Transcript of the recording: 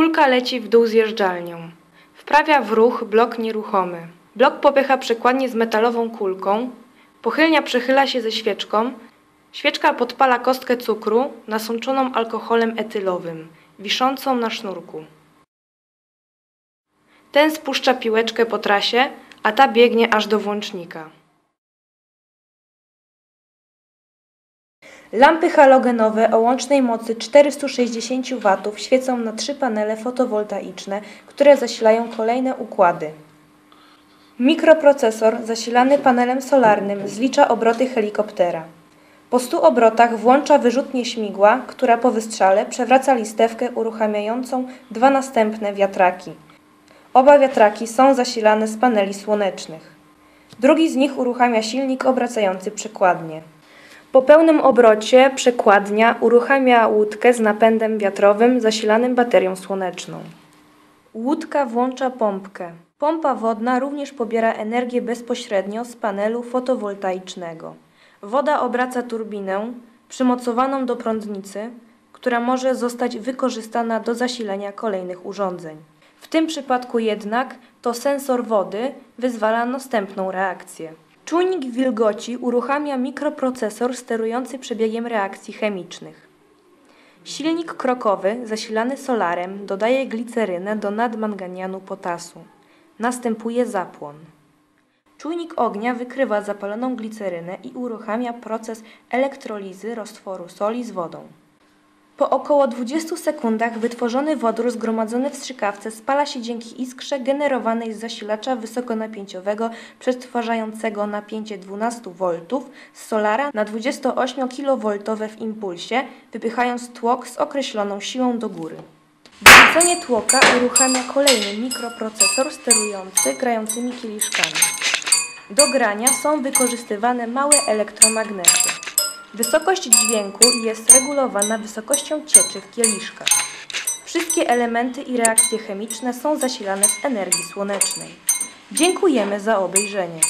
Kulka leci w dół zjeżdżalnią. Wprawia w ruch blok nieruchomy. Blok popycha przekładnię z metalową kulką. Pochylnia przechyla się ze świeczką. Świeczka podpala kostkę cukru nasączoną alkoholem etylowym, wiszącą na sznurku. Ten spuszcza piłeczkę po trasie, a ta biegnie aż do włącznika. Lampy halogenowe o łącznej mocy 460 W świecą na trzy panele fotowoltaiczne, które zasilają kolejne układy. Mikroprocesor zasilany panelem solarnym zlicza obroty helikoptera. Po 100 obrotach włącza wyrzutnię śmigła, która po wystrzale przewraca listewkę uruchamiającą dwa następne wiatraki. Oba wiatraki są zasilane z paneli słonecznych. Drugi z nich uruchamia silnik obracający przekładnię. Po pełnym obrocie przekładnia uruchamia łódkę z napędem wiatrowym zasilanym baterią słoneczną. Łódka włącza pompkę. Pompa wodna również pobiera energię bezpośrednio z panelu fotowoltaicznego. Woda obraca turbinę przymocowaną do prądnicy, która może zostać wykorzystana do zasilenia kolejnych urządzeń. W tym przypadku jednak to sensor wody wyzwala następną reakcję. Czujnik wilgoci uruchamia mikroprocesor sterujący przebiegiem reakcji chemicznych. Silnik krokowy zasilany solarem dodaje glicerynę do nadmanganianu potasu. Następuje zapłon. Czujnik ognia wykrywa zapaloną glicerynę i uruchamia proces elektrolizy roztworu soli z wodą. Po około 20 sekundach wytworzony wodór zgromadzony w strzykawce spala się dzięki iskrze generowanej z zasilacza wysokonapięciowego przetwarzającego napięcie 12 V z solara na 28 kV w impulsie, wypychając tłok z określoną siłą do góry. Wrzucenie tłoka uruchamia kolejny mikroprocesor sterujący grającymi kieliszkami. Do grania są wykorzystywane małe elektromagnety. Wysokość dźwięku jest regulowana wysokością cieczy w kieliszkach. Wszystkie elementy i reakcje chemiczne są zasilane z energii słonecznej. Dziękujemy za obejrzenie.